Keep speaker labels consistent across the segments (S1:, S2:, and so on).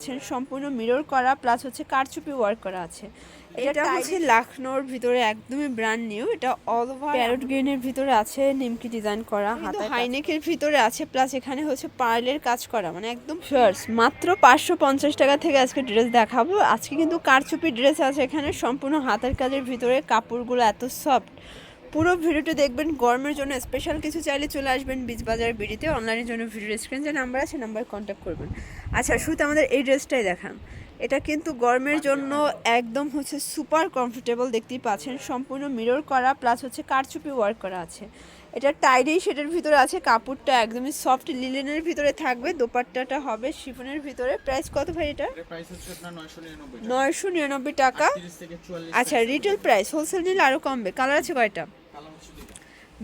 S1: পাচ্ছেন সম্পূর্ণ মিরর করা প্লাস হচ্ছে কারচুপি ওয়ার্ক করা আছে। এটা হচ্ছে লাখনোর ভিতরে একদমই ব্র্যান্ড নিউ এটা অল ওভার প্যারট গ্রিনের ভিতরে আছে নিমকি ডিজাইন করা হাতে হাইনেকের ভিতরে আছে প্লাস এখানে হচ্ছে পার্লের কাজ করা মানে একদম ফার্স মাত্র পাঁচশো পঞ্চাশ টাকা থেকে আজকে ড্রেস দেখাবো। আজকে কিন্তু কারচুপি ড্রেস আছে এখানে সম্পূর্ণ হাতের কাজের ভিতরে কাপড়গুলো এত সফট পুরো ভিডিওটা দেখবেন গরমের জন্য স্পেশাল কিছু চাইলে চলে আসবেন বীজ বাজার বিডিতে অনলাইনের জন্য ভিডিও স্ক্রিন যে নাম্বার আছে নাম্বার কন্ট্যাক্ট করবেন। আচ্ছা শুধু আমাদের এই ড্রেসটাই দেখান। এটা কিন্তু গরমের জন্য একদম হচ্ছে সুপার কমফোর্টেবল দেখতেই পাচ্ছেন। সম্পূর্ণ মিরর করা প্লাস হচ্ছে কারচুপি ওয়ার্ক করা আছে। এটা টাইডি শেডের ভিতরে আছে কাপড়টা একদমই সফট লিলেনের ভিতরে থাকবে দোপাট্টাটা হবে শিফনের ভিতরে। প্রাইস কত ভাই এটা?
S2: এটার প্রাইস হচ্ছে আপনার 999 টাকা।
S1: নয়শো নিরানব্বই টাকা?
S2: 30 থেকে 44
S1: আচ্ছা রিটেল প্রাইস হোলসেল নিলে আরও কমবে। কালার আছে কয়টা?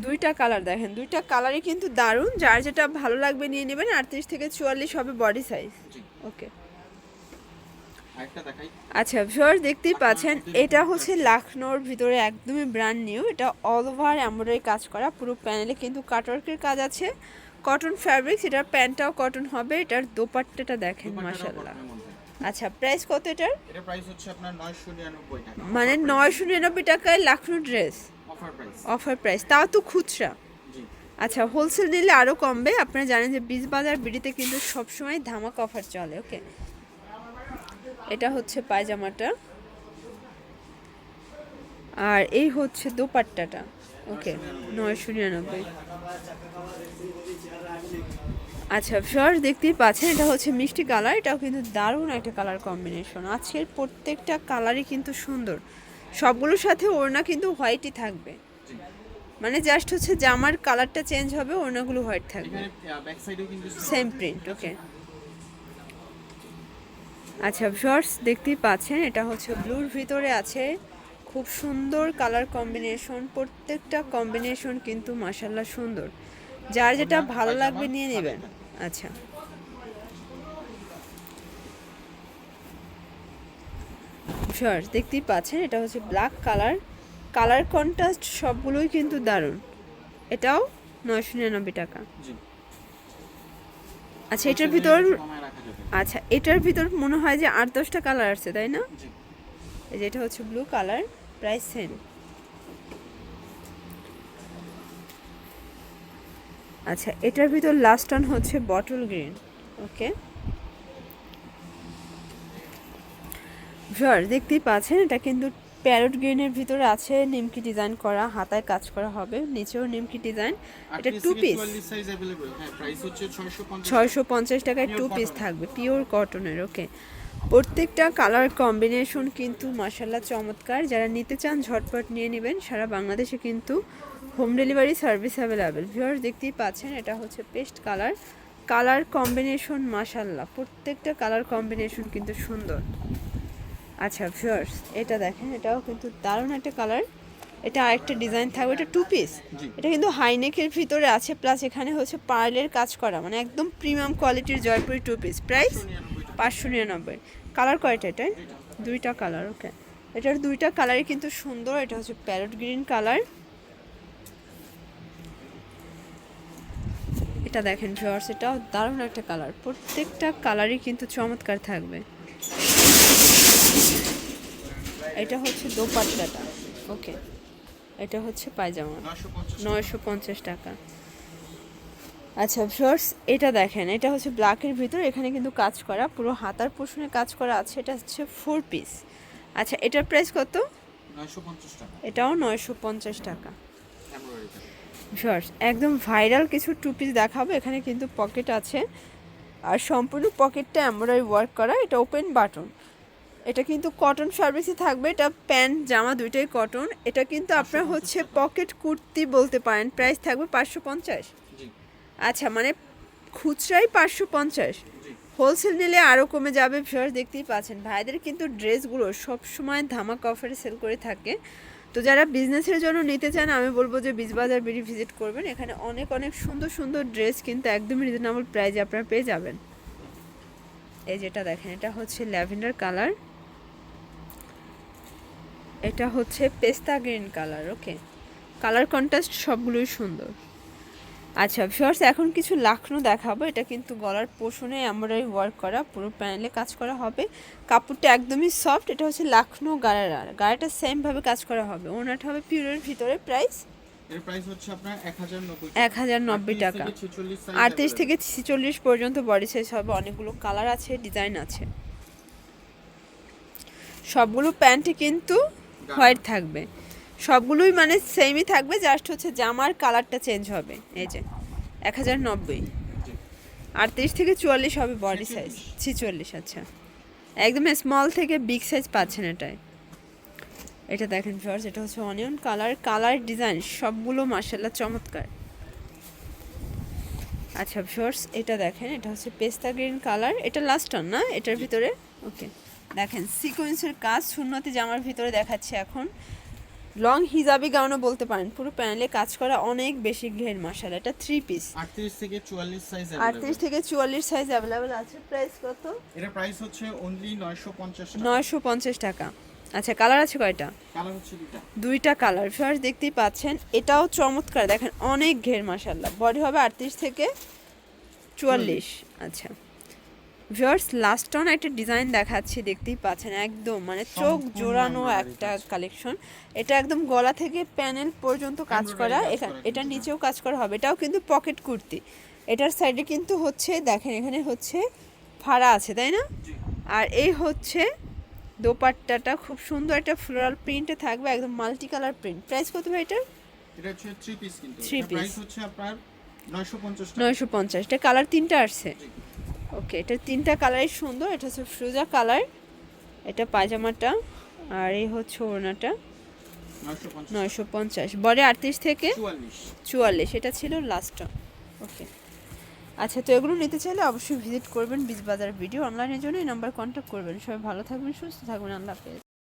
S2: দুইটা।
S1: কালার দেখেন দুইটা কালারই কিন্তু দারুণ। যার যেটা ভালো লাগবে নিয়ে নেবেন আটত্রিশ থেকে চুয়াল্লিশ হবে বডি সাইজ ওকে আচ্ছা ভিউয়ার দেখতেই পাচ্ছেন এটা হচ্ছে লাখনোর ভিতরে একদমই ব্র্যান্ড নিউ এটা অল ওভার এমব্রয়ডারি কাজ করা পুরো প্যানেলে কিন্তু কাটওয়ার্কের কাজ আছে। কটন ফ্যাব্রিক্স এটার প্যান্টটাও কটন হবে এটার দোপাট্টাটা দেখেন মাশাল্লাহ আচ্ছা প্রাইস কত এটার?
S2: এটার প্রাইস হচ্ছে আপনার 999 টাকা।
S1: মানে নয়শো নিরানব্বই টাকায় লাখনো ড্রেস
S2: অফার প্রাইস
S1: তাও তো খুচরা। আচ্ছা হোলসেল নিলে আরও কমবে। আপনারা জানেন যে বীজ বাজার বিডিতে কিন্তু সবসময় ধামাক অফার চলে ওকে এটা হচ্ছে পায়জামাটা। আর এই হচ্ছে দোপাট্টাটা ওকে নয়শো নিরানব্বই। আচ্ছা ফার্স্ট দেখতেই পাচ্ছেন এটা হচ্ছে মিষ্টি কালার। এটাও কিন্তু দারুণ একটা কালার কম্বিনেশন আজকের প্রত্যেকটা কালারই কিন্তু সুন্দর। সবগুলোর সাথে ওড়না কিন্তু হোয়াইটই থাকবে। মানে জাস্ট হচ্ছে জামার কালারটা চেঞ্জ হবে ওড়নাগুলো হোয়াইট থাকবে। সেম প্রিন্ট ওকে আচ্ছা শর্টস দেখতেই পাচ্ছেন এটা হচ্ছে ব্লুর ভিতরে আছে। খুব সুন্দর কালার কম্বিনেশন প্রত্যেকটা কম্বিনেশন কিন্তু মাসাল্লাহ সুন্দর। যার যেটা ভালো লাগবে নিয়ে নেবেন। আচ্ছা। শর্টস দেখতেই পাচ্ছেন এটা হচ্ছে ব্ল্যাক কালার কালার কন্ট্রাস্ট সবগুলোই কিন্তু দারুণ। এটাও নয়শো নিরানব্বই টাকা। আচ্ছা এটার ভিতর আচ্ছা এটার ভিতর মনে হয় যে আট দশটা কালার আছে তাই না?
S2: জি।
S1: এই যে এটা হচ্ছে ব্লু কালার প্রাইস সেম আচ্ছা এটার ভিতর লাস্ট অন হচ্ছে বটল গ্রিন ওকে ভিউয়ার দেখতেই পাচ্ছেন এটা কিন্তু প্যারট গ্রিনের ভিতরে আছে নিমকি ডিজাইন করা হাতায় কাজ করা হবে নিচেও নিমকি ডিজাইন এটা টু পিস ছয়শো পঞ্চাশ টাকায় টু পিস থাকবে পিওর কটনের ওকে প্রত্যেকটা কালার কম্বিনেশন কিন্তু মার্শাল্লা চমৎকার যারা নিতে চান ঝটপট নিয়ে নেবেন সারা বাংলাদেশে কিন্তু home delivery service available viewer দেখতেই পাচ্ছেন এটা হচ্ছে পেস্ট কালার কালার কম্বিনেশন মাসাল্লাহ প্রত্যেকটা কালার কম্বিনেশন কিন্তু সুন্দর। আচ্ছা ভিউয়ার্স এটা দেখেন এটাও কিন্তু দারুণ একটা কালার এটা আরেকটা ডিজাইন থাকবে এটা টু পিস এটা কিন্তু হাইনেকের ভিতরে আছে প্লাস এখানে হচ্ছে পার্লের কাজ করা মানে একদম প্রিমিয়াম কোয়ালিটির জয়পুরি টু পিস প্রাইস পাঁচশো নিরানব্বই। কালার কয়টা এটাই দুইটা কালার ওকে এটার দুইটা কালারই কিন্তু সুন্দর এটা হচ্ছে প্যারট গ্রিন কালার এটা দেখেন ভিউয়ার্স এটাও দারুণ একটা কালার প্রত্যেকটা কালারই কিন্তু চমৎকার থাকবে। এটা হচ্ছে দোপাট্টাটা। ওকে। এটা হচ্ছে পায়জামা। নয়শো পঞ্চাশ টাকা। আচ্ছা শর্টস এটা দেখেন এটা হচ্ছে ব্ল্যাকের ভিতর এখানে কিন্তু কাজ করা পুরো হাতার পোষণে কাজ করা আছে এটা হচ্ছে ফোর পিস আচ্ছা এটার প্রাইস কত?
S2: 950 টাকা।
S1: এটাও নয়শো পঞ্চাশ টাকা। শর্টস একদম ভাইরাল কিছু টু পিস দেখাবো এখানে কিন্তু পকেট আছে। আর সম্পূর্ণ পকেটটা এমব্রয়ডারি ওয়ার্ক করা এটা ওপেন বাটন এটা কিন্তু কটন সার্ভিসই থাকবে এটা প্যান্ট জামা দুইটাই কটন এটা কিন্তু আপনার হচ্ছে পকেট কুর্তি বলতে পারেন প্রাইস থাকবে পাঁচশো পঞ্চাশ। আচ্ছা মানে খুচরাই পাঁচশো পঞ্চাশ। হোলসেল নিলে আরও কমে যাবে ভিউয়ার্স দেখতেই পাচ্ছেন। ভাইদের কিন্তু ড্রেসগুলো সব সময় ধামাক অফারে সেল করে থাকে। তো যারা বিজনেসের জন্য নিতে চান আমি বলব যে বীজবাজার বিডি ভিজিট করবেন। এখানে অনেক অনেক সুন্দর সুন্দর ড্রেস কিন্তু একদম রিজনেবল প্রাইজে আপনারা পেয়ে যাবেন। এই যেটা দেখেন এটা হচ্ছে ল্যাভেন্ডার কালার। এটা হচ্ছে পেস্তা green colour okay? Colour contrast সবগুলোই সুন্দর। আচ্ছা ভিউয়ার্স এখন কিছু লাখনো দেখাবো। এটা কিন্তু গলার পোষণে এমব্রয়ডারি ওয়ার্ক করা পুরো প্যানেলে কাজ করা হবে। কাপড়টা একদমই সফট এটা হচ্ছে লাখনো গাড়ারা। গাড়াটা সেম ভাবে কাজ করা হবে। ওনাটা হবে পিওরের ভিতরে প্রাইস
S2: এর প্রাইস হচ্ছে আপনার এক হাজার নব্বই
S1: এক হাজার নব্বই টাকা।
S2: ছেচল্লিশ
S1: আটত্রিশ থেকে ছিচল্লিশ পর্যন্ত বডি সাইজ হবে। অনেকগুলো কালার আছে ডিজাইন আছে। সবগুলো প্যান্টই কিন্তু হোয়াইট থাকবে। সবগুলোই মানে সেমই থাকবে জাস্ট হচ্ছে জামার কালারটা চেঞ্জ হবে। এই যে এক হাজার নব্বই। আটত্রিশ থেকে চুয়াল্লিশ হবে বডি সাইজ ছিচল্লিশ আচ্ছা। একদম স্মল থেকে বিগ সাইজ পাচ্ছেন এটায়। এটা দেখেন ফিওর্স এটা হচ্ছে অনিয়ন কালার কালার ডিজাইন সবগুলো মার্শাল্লাহ চমৎকার। আচ্ছা ফিওর্স এটা দেখেন এটা হচ্ছে পেস্তা গ্রিন কালার এটা লাস্ট অন না? এটার ভিতরে? ওকে দেখেন সিকোয়েন্সের কাজ শূন্যতে জামার ভিতরে দেখাচ্ছে এখন লং হিজাবি গাউনও বলতে পারেন পুরো প্যানেলে কাজ করা অনেক বেশি ঘের মশালা এটা থ্রি পিস
S2: আটত্রিশ থেকে চুয়াল্লিশ সাইজ
S1: আটত্রিশ থেকে চুয়াল্লিশ সাইজ অ্যাভেলেবেল আছে প্রাইস কত?
S2: এটা প্রাইস হচ্ছে অনলি নয়শো পঞ্চাশ
S1: নয়শো পঞ্চাশ টাকা। আচ্ছা কালার আছে কয়টা?
S2: কালার হচ্ছে দুটা
S1: দুইটা কালার ফার্স্ট দেখতেই পাচ্ছেন এটাও চমৎকার দেখেন অনেক ঘের মাসাল্লাহ। বডি হবে আটত্রিশ থেকে চুয়াল্লিশ। আচ্ছা। ভিউয়ার্স লাস্ট অন একটা ডিজাইন দেখাচ্ছি দেখতেই পাচ্ছেন একদম মানে চোখ জোড়ানো একটা কালেকশন এটা একদম গলা থেকে প্যানেল পর্যন্ত কাজ করা এটা নিচেও কাজ করা হবে এটাও কিন্তু পকেট কুর্তি। এটার সাইডে কিন্তু হচ্ছে দেখেন এখানে হচ্ছে ফাড়া আছে তাই না? আর এই হচ্ছে দোপাট্টাটা খুব সুন্দর একটা ফ্লোরাল প্রিন্টে থাকবে একদম মাল্টি কালার প্রিন্ট প্রাইস কত ভাই এটার?
S2: এটা হচ্ছে থ্রি পিস কিন্তু। প্রাইস হচ্ছে আপনার নয়শো পঞ্চাশ টাকা।
S1: নয়শো পঞ্চাশ এটা কালার তিনটা আসছে। ওকে এটা তিনটা কালারই সুন্দর এটা হচ্ছে ফ্রুজা কালার এটা পায়জামাটা আর এই হচ্ছে ওড়নাটা। নয়শো পঞ্চাশ। বডি আটত্রিশ থেকে
S2: চুয়াল্লিশ।
S1: চুয়াল্লিশ এটা ছিল লাস্টটা ওকে। আচ্ছা তো এগুলো নিতে চাইলে অবশ্যই ভিজিট করবেন বীজ বাজার ভিডিও অনলাইনের জন্য এই নাম্বার কন্ট্যাক্ট করবেন। সবাই ভালো থাকবেন সুস্থ থাকবেন আল্লাহ হাফেজ।